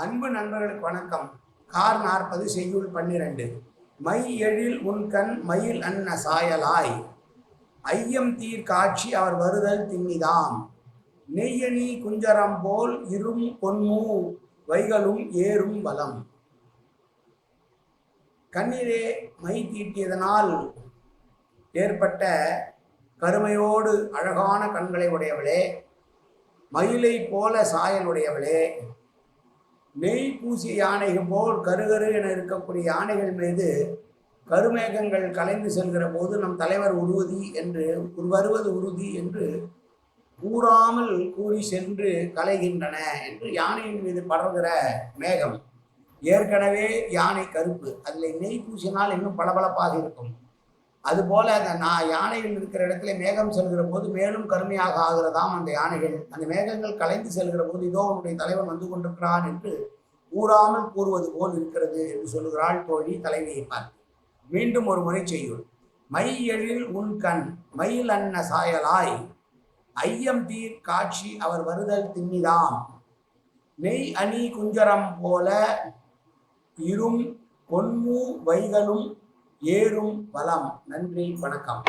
அன்பு நண்பர்களுக்கு வணக்கம். கார் நாற்பது செய்யுள் பன்னிரண்டு. மை எழில் உன்கண் மயில் அன்ன சாயலாய். ஐயம் தீர் காட்சி அவர் வருதல் திண்ணிதாம் நெய்யணி குஞ்சரம் போல் இரும் பொன்மூ வைகளும் ஏறும் வலம் கண்ணீரே மை தீட்டியதனால் ஏற்பட்ட கருமையோடு அழகான கண்களை உடையவளே. மயிலை போல சாயல் உடையவளே. நெய் பூசிய யானைகள் போல் கருகரு என இருக்கக்கூடிய யானைகள் மீது கருமேகங்கள் கலைந்து செல்கிற போது நம் தலைவர் உருவதி என்று வருவது உறுதி என்று கூறாமல் கூறி சென்று கலைகின்றன என்று யானையின் மீது படர்கிற மேகம். ஏற்கனவே யானை கருப்பு. அதில் நெய் பூசினால் இன்னும் பளபளப்பாக இருக்கும். அதுபோல் அந்த நான் யானைகள் இருக்கிற இடத்துல மேகம் செல்கிற போது மேலும் கருமையாக ஆகிறதாம் அந்த யானைகள். அந்த மேகங்கள் கலைந்து செல்கிற போது இதோ உன்னுடைய தலைவன் வந்து கொண்டிருக்கிறான் என்று கூறாமல் கூறுவது போல் இருக்கிறது என்று சொல்கிறாள் தோழி தலைவியை பார்த்து. மீண்டும் ஒரு முறை செய்யுள். மை எழில் உன் கண் மயில் அன்ன சாயலாய் ஐயம் தீர் காட்சி அவர் வருதல் திண்ணிதாம் நெய் அணி குஞ்சரம் போல இரும் பொன்மூ வைகளும் ஏறும் வளம். நன்றி வணக்கம்.